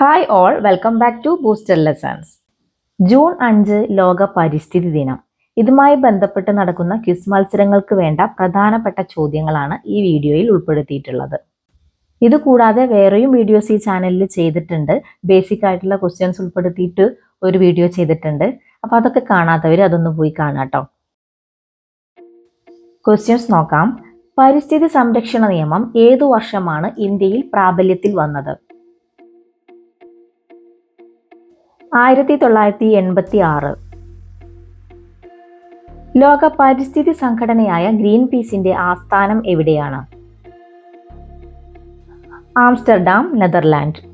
Hi all welcome back to booster lessons June അഞ്ച് ലോക പരിസ്ഥിതി ദിനം. ഇതുമായി ബന്ധപ്പെട്ട് നടക്കുന്ന ക്വിസ് മത്സരങ്ങൾക്ക് വേണ്ട പ്രധാനപ്പെട്ട ചോദ്യങ്ങളാണ് ഈ വീഡിയോയിൽ ഉൾപ്പെടുത്തിയിട്ടുള്ളത്. ഇത് കൂടാതെ വേറെയും വീഡിയോസ് ഈ ചാനലിൽ ചെയ്തിട്ടുണ്ട്. ബേസിക് ആയിട്ടുള്ള ക്വസ്റ്റ്യൻസ് ഉൾപ്പെടുത്തിയിട്ട് ഒരു വീഡിയോ ചെയ്തിട്ടുണ്ട്. അപ്പോൾ അതൊക്കെ കാണാത്തവർ അതൊന്ന് പോയി കാണാട്ടോ ക്വസ്റ്റ്യൻസ് നോക്കാം. പരിസ്ഥിതി സംരക്ഷണ നിയമം ഏതു വർഷമാണ് ഇന്ത്യയിൽ പ്രാബല്യത്തിൽ വന്നത്? ആയിരത്തി തൊള്ളായിരത്തി എൺപത്തി ആറ് ലോക പരിസ്ഥിതി സംഘടനയായ ഗ്രീൻ പീസിന്റെ ആസ്ഥാനം എവിടെയാണ്? Amsterdam Netherland.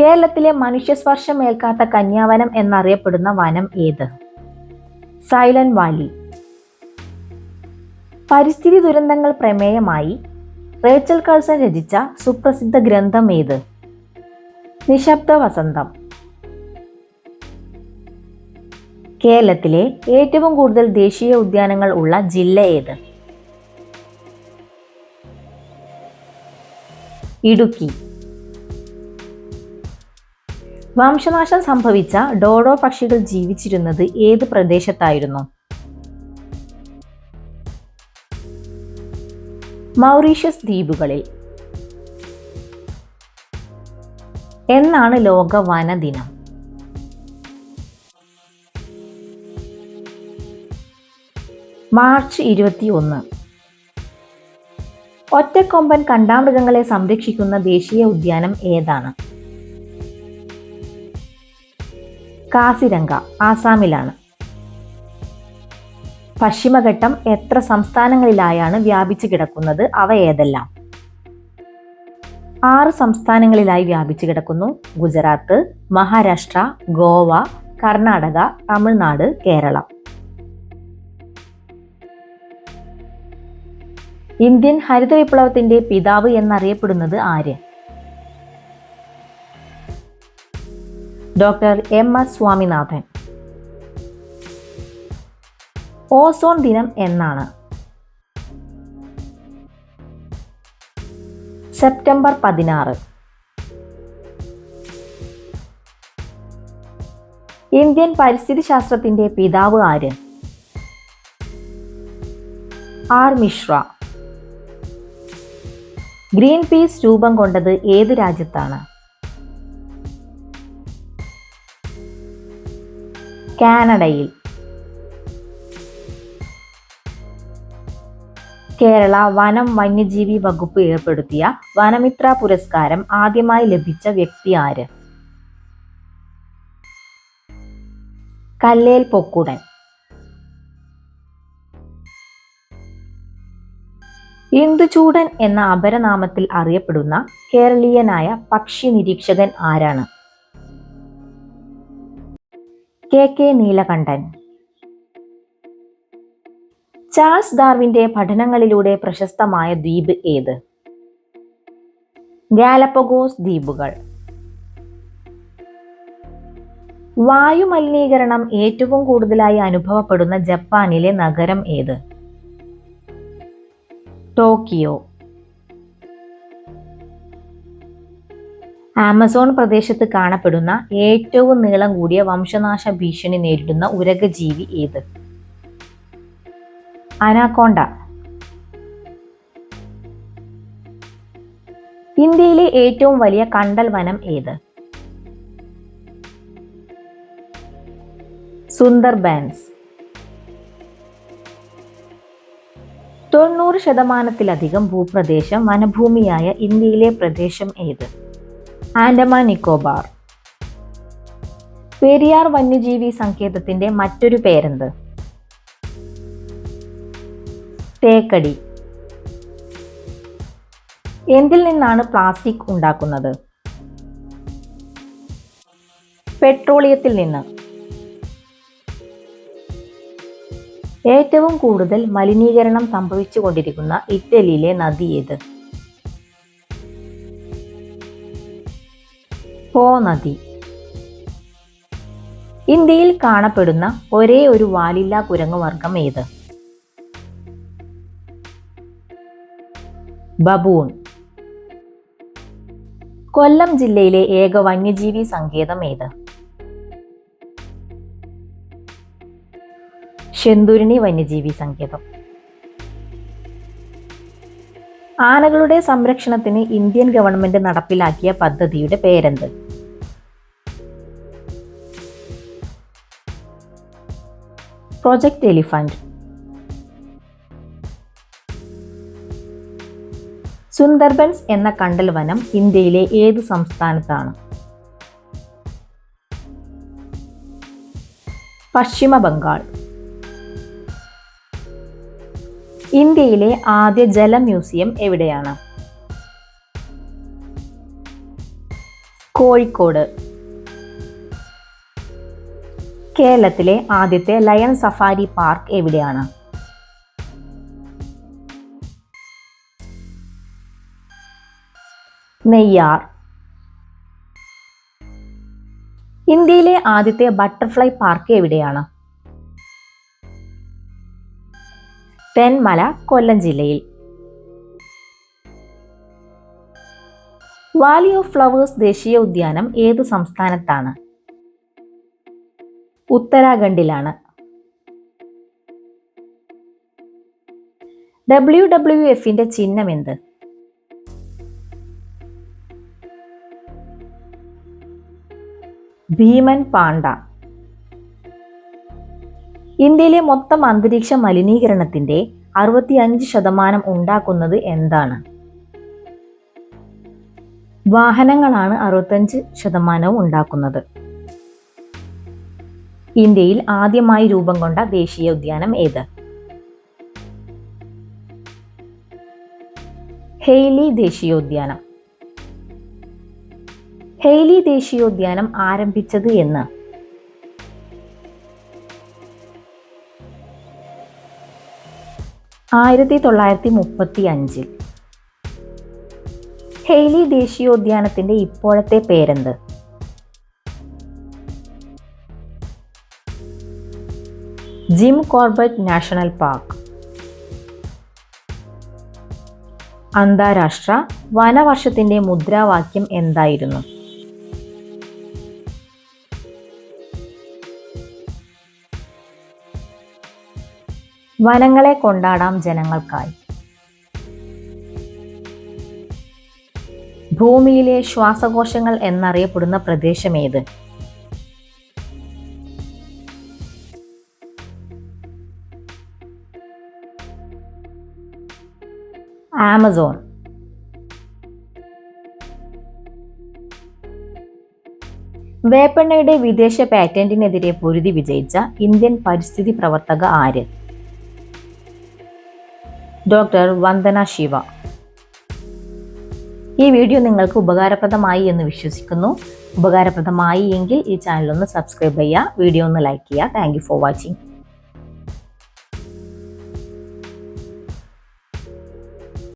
കേരളത്തിലെ മനുഷ്യസ്പർശം ഏൽക്കാത്ത കന്യാവനം എന്നറിയപ്പെടുന്ന വനം ഏത്? Silent valley. പരിസ്ഥിതി ദുരന്തങ്ങൾ പ്രമേയമായി റേച്ചൽ കൾസൺ രചിച്ച സുപ്രസിദ്ധ ഗ്രന്ഥം ഏത്? നിശബ്ദ വസന്തം കേരളത്തിലെ ഏറ്റവും കൂടുതൽ ദേശീയ ഉദ്യാനങ്ങൾ ഉള്ള ജില്ല ഏത്? ഇടുക്കി. വംശനാശം സംഭവിച്ച ഡോഡോ പക്ഷികൾ ജീവിച്ചിരുന്നത് ഏത് പ്രദേശത്തായിരുന്നു? മൗറീഷ്യസ് ദ്വീപുകളിൽ. എന്നാണ് ലോക വന ദിനം? മാർച്ച് ഇരുപത്തി ഒന്ന് ഒറ്റക്കൊമ്പൻ കണ്ടാമൃഗങ്ങളെ സംരക്ഷിക്കുന്ന ദേശീയ ഉദ്യാനം ഏതാണ്? കാസിരംഗ ആസാമിലാണ്. പശ്ചിമഘട്ടം എത്ര സംസ്ഥാനങ്ങളിലായാണ് വ്യാപിച്ചു കിടക്കുന്നത്? അവ ഏതെല്ലാം? ആറ് സംസ്ഥാനങ്ങളിലായി വ്യാപിച്ചു കിടക്കുന്നു. ഗുജറാത്ത് മഹാരാഷ്ട്ര ഗോവ കർണാടക തമിഴ്നാട് കേരളം. ഇന്ത്യൻ ഹരിത വിപ്ലവത്തിന്റെ പിതാവ് എന്നറിയപ്പെടുന്നത് ആര്? Doctor M S Swaminathan. Ozone ദിനം എന്നാണ്. സെപ്റ്റംബർ പതിനാറ്. ഇന്ത്യൻ പരിസ്ഥിതി ശാസ്ത്രത്തിന്റെ പിതാവ് ആര്? ആർ. മിശ്ര. ഗ്രീൻ പീസ് രൂപം കൊണ്ടത് ഏത് രാജ്യത്താണ്? കാനഡയിൽ. കേരള വനം വന്യജീവി വകുപ്പ് ഏർപ്പെടുത്തിയ വനമിത്ര പുരസ്കാരം ആദ്യമായി ലഭിച്ച വ്യക്തി ആര്? കല്ലേൽ പൊക്കുടൻ. ഇന്ദുചൂടൻ എന്ന അപരനാമത്തിൽ അറിയപ്പെടുന്ന കേരളീയനായ പക്ഷി നിരീക്ഷകൻ ആരാണ്? K K Neelakantan. ചാൾസ് ഡാർവിന്റെ പഠനങ്ങളിലൂടെ പ്രശസ്തമായ ദ്വീപ് ഏത്? ഗാലപ്പഗോസ് ദ്വീപുകൾ. വായുമലിനീകരണം ഏറ്റവും കൂടുതലായി അനുഭവപ്പെടുന്ന ജപ്പാനിലെ നഗരം ഏത്? ടോക്കിയോ. ആമസോൺ പ്രദേശത്ത് കാണപ്പെടുന്ന ഏറ്റവും നീളം കൂടിയ വംശനാശ ഭീഷണി നേരിടുന്ന ഉരകജീവി ഏത്? അനാക്കോണ്ട. ഇന്ത്യയിലെ ഏറ്റവും വലിയ കണ്ടൽ വനം ഏത്? സുന്ദർബാൻസ് തൊണ്ണൂറ് ശതമാനത്തിലധികം ഭൂപ്രദേശം വനഭൂമിയായ ഇന്ത്യയിലെ പ്രദേശം ഏത്? ആൻഡമാൻ നിക്കോബാർ. പെരിയാർ വന്യജീവി സങ്കേതത്തിന്റെ മറ്റൊരു പേരെന്ത്? തേക്കടി. എന്തിൽ നിന്നാണ് പ്ലാസ്റ്റിക് ഉണ്ടാക്കുന്നത്? പെട്രോളിയത്തിൽ നിന്ന്. ഏറ്റവും കൂടുതൽ മലിനീകരണം സംഭവിച്ചുകൊണ്ടിരിക്കുന്ന ഇറ്റലിയിലെ നദി ഏത്? പോ നദി. ഇന്ത്യയിൽ കാണപ്പെടുന്ന ഒരേ ഒരു വാലില്ലാ കുരങ്ങു വർഗം ഏത്? ബബൂൺ. കൊല്ലം ജില്ലയിലെ ഏക വന്യജീവി സങ്കേതം ഏത്? ശെന്തുരിണി വന്യജീവി സങ്കേതം. ആനകളുടെ സംരക്ഷണത്തിന് ഇന്ത്യൻ ഗവൺമെന്റ് നടപ്പിലാക്കിയ പദ്ധതിയുടെ പേരെന്ത്? Project elephant. സുന്ദർബൻസ് എന്ന കണ്ടൽ വനം ഇന്ത്യയിലെ ഏത് സംസ്ഥാനത്താണ്? പശ്ചിമ ബംഗാൾ ഇന്ത്യയിലെ ആദ്യ ജല മ്യൂസിയം എവിടെയാണ്? കോഴിക്കോട്. കേരളത്തിലെ ആദ്യത്തെ ലയൺ സഫാരി പാർക്ക് എവിടെയാണ്? നെയ്യാർ. ഇന്ത്യയിലെ ആദ്യത്തെ ബട്ടർഫ്ലൈ പാർക്ക് എവിടെയാണ്? തെന്മല കൊല്ലം ജില്ലയിൽ. വാലി ഓഫ് ഫ്ലവേഴ്സ് ദേശീയ ഉദ്യാനം ഏത് സംസ്ഥാനത്താണ്? ഉത്തരാഖണ്ഡിലാണ്. ഡബ്ല്യു ഡബ്ല്യു എഫിന്റെ ചിഹ്നം എന്ത്? ഭീമൻ പാണ്ഡ. ഇന്ത്യയിലെ മൊത്തം അന്തരീക്ഷ മലിനീകരണത്തിന്റെ അറുപത്തിയഞ്ച് ശതമാനം ഉണ്ടാക്കുന്നത് എന്താണ്? വാഹനങ്ങളാണ് അറുപത്തഞ്ച് ശതമാനവും ഉണ്ടാക്കുന്നത്. ഇന്ത്യയിൽ ആദ്യമായി രൂപം കൊണ്ട ദേശീയ ഉദ്യാനം ഏത്? ഹെയ്ലി ദേശീയോദ്യാനം ഹെയ്ലി ദേശീയോദ്യാനം ആരംഭിച്ചത് എന്ന്. ആയിരത്തി തൊള്ളായിരത്തി മുപ്പത്തി അഞ്ചിൽ ഹെയ്ലി ദേശീയോദ്യാനത്തിന്റെ ഇപ്പോഴത്തെ പേരെന്ത്? Jim Corbett national park. അന്താരാഷ്ട്ര വനവർഷത്തിന്റെ മുദ്രാവാക്യം എന്തായിരുന്നു? വനങ്ങളെ കൊണ്ടാടാം ജനങ്ങൾക്കായി. ഭൂമിയിലെ ശ്വാസകോശങ്ങൾ എന്നറിയപ്പെടുന്ന പ്രദേശമേത് ആമസോൺ. വേപ്പെണ്ണയുടെ വിദേശ പാറ്റന്റിനെതിരെ പൊരുതി വിജയിച്ച ഇന്ത്യൻ പരിസ്ഥിതി പ്രവർത്തക ആര്? ഡോക്ടർ വന്ദന ശിവ. ഈ വീഡിയോ നിങ്ങൾക്ക് ഉപകാരപ്രദമായി എന്ന് വിശ്വസിക്കുന്നു. ഉപകാരപ്രദമായി എങ്കിൽ ഈ ചാനൽ ഒന്ന് സബ്സ്ക്രൈബ് ചെയ്യുക വീഡിയോ ഒന്ന് ലൈക്ക് ചെയ്യുക. Thank for watching